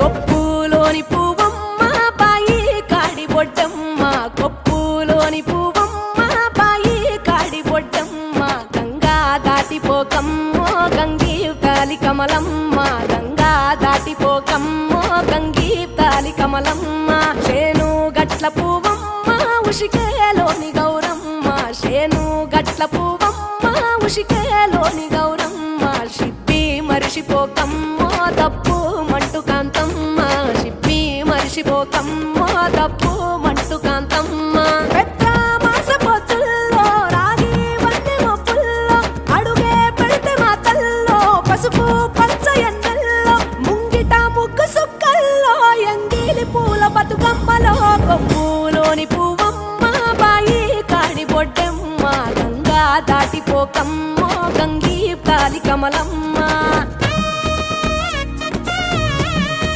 కొప్పులోని పువ్వమ్మ బాయి కాడి బొడ్డమ్మ. కొప్పులోని పువ్వమ్మ బాయి కాడి బొడ్డమ్మ. గంగా దాటిపోకమ్మో గంగీ తాలి కమలమ్మ. గంగా దాటిపోకమ్మో గంగీ తాలి కమలమ్మ. చేను గట్ల పువ్వమ్మ ఉషికేలోని గౌరమ్మ. చేను గట్ల పువ్వమ్మ ఉషికేలోని గౌరమ్మ. షిప్పి మరిషిపోకమ్మో తప్పు అడుగే పెడితే మా తల్లో పసుపు పచ్చ ఎండల్లో ముంగిట ముగ్గు సుక్కల్లో ఎంగిలి పూల బతుకమ్మలో కొమ్ములోని పువ్వమ్మ బాయి కాడి బొడ్డమ్మ గంగా దాటిపోకమ్మో గంగీ కాలి కమలమ్మ.